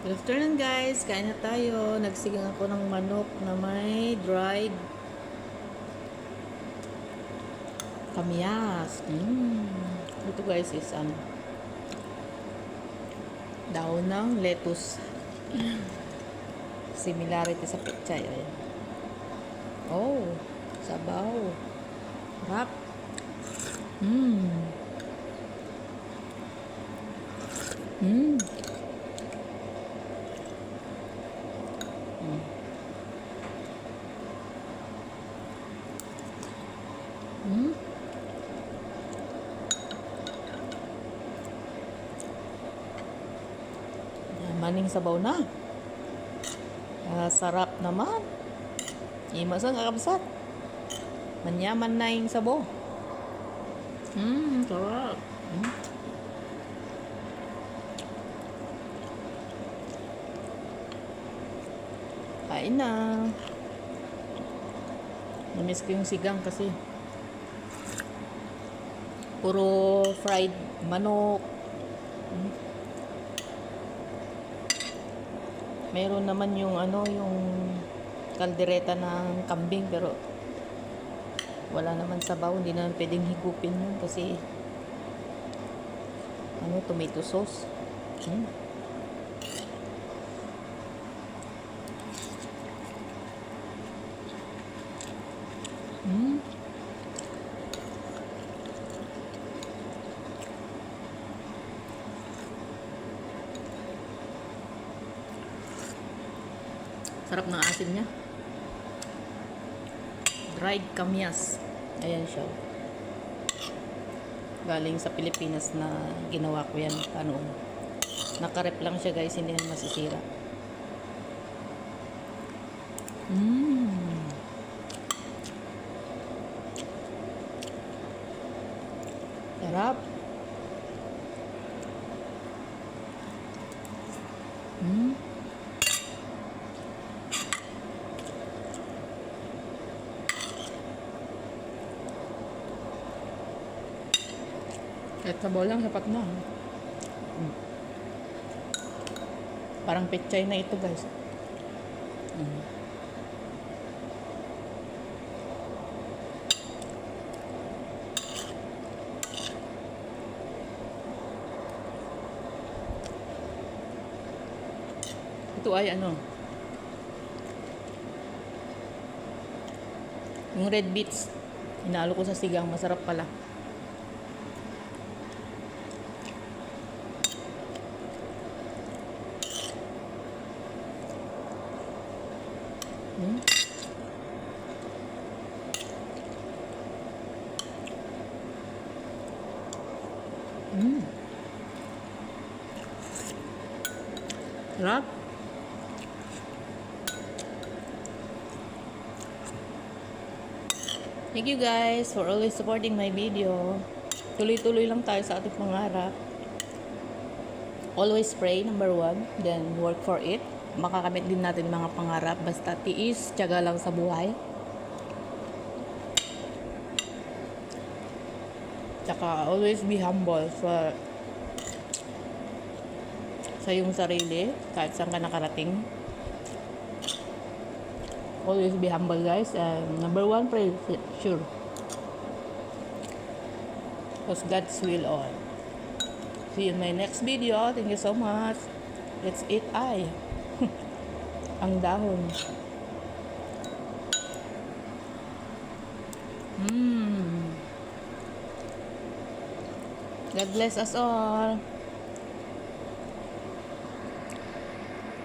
Good afternoon guys, kain na tayo. Nagsigang ako ng manok na may dried kamyas. Mm. Ito guys is ano, daon ng lettuce. Similarity sa pechay. Ayan. Oh, sabaw. Rap. Mmm. Mmm. Maning sabaw na. Ah, sarap naman. Imas ang kakabsat. Manyaman na yung sabaw. Hmm, sarap. Hmm. Kain na. Namiss ko yung sigang kasi puro fried manok. Hmm. Meron naman yung ano, yung kaldereta ng kambing pero wala naman sabaw, hindi naman pwedeng higupin yun kasi ano, tomato sauce. Hmm. Hmm. Sarap ng asin niya. Dried kamyas. Ayan siya. Galing sa Pilipinas na ginawa ko yan. Ano, nakarep lang siya guys, hindi na masisira. Mmm. Sarap. Mmm. Kahit sabaw lang, sapat na. Mm. Parang pechay na ito, guys. Mm. Ito ay ano? Yung red beets. Inalo ko sa sigang. Masarap pala. Sarap. Thank you guys for always supporting my video. Tuloy-tuloy lang tayo sa ating pangarap. Always pray, number one. Then work for it. Makakamit din natin mga pangarap. Basta tiis, tiyaga lang sa buhay. Tsaka always be humble sa sa iyong sarili kahit saan ka nakarating. Always be humble guys. And number one, pray sure. Because God's will all. See you in my next video. Thank you so much. Let's eat ay. Ang dahon. Mmm. God bless us all.